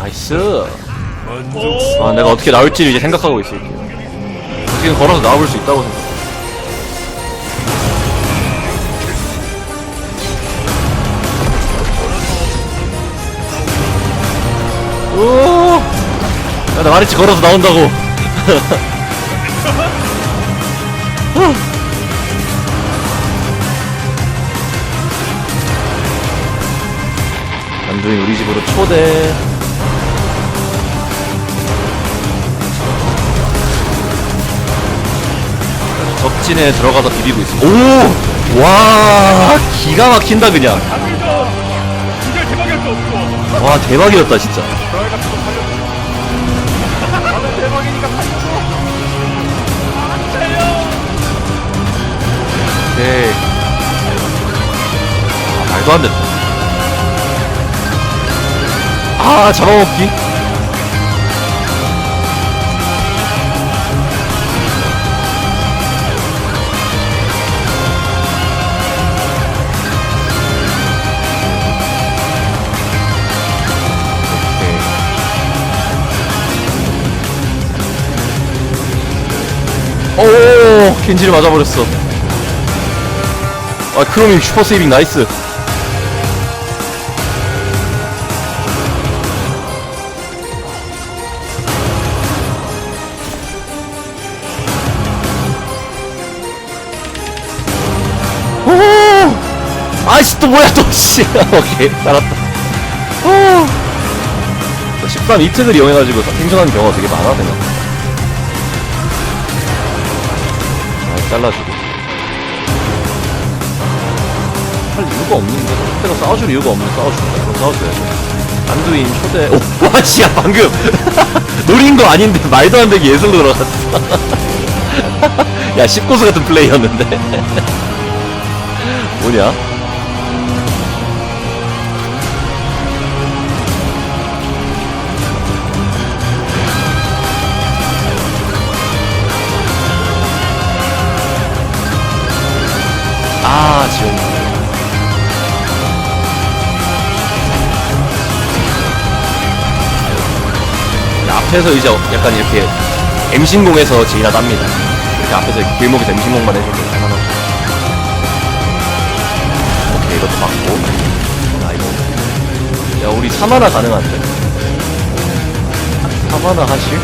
나이스. 아, 내가 어떻게 나올지를 이제 생각하고 있을게요. 어떻게든 걸어서 나와볼 수 있다고 생각. 오! 야, 나 마리치 걸어서 나온다고. 안두인 우리 집으로 초대. 적진에 들어가서 비비고 있어. 오! 와! 기가 막힌다, 그냥. 와, 대박이었다, 진짜. 네. 아, 말도 안 된다. 아, 잡아먹기? 오케이. 오, 겐지를 맞아버렸어. 아, 크롬이 슈퍼 세이빙 나이스. 오! 아이씨, 또 뭐야, 또, 씨. 오케이, 살았다. 오! 13 이특을 이용해가지고 생존하는 경우가 되게 많아, 내가. 잘 잘라주고. 할 이유가 없는데. 상대가 싸워줄 이유가 없는데 싸워준다 그럼 싸워줘야죠 안두인 초대. 오와 씨야 방금. 노린 거 아닌데 말도 안 되게 예술로 들어갔어 야 19수 같은 플레이였는데. 뭐냐 지금 앞에서 이제 약간 이렇게 엠신공에서 제이나 답니다. 이렇게 앞에서 길목에서 엠신공만 해주면 할만하고. 오케이, 이것도 맞고. 아, 이거. 야, 우리 3하나 가능한데? 3하나 하실?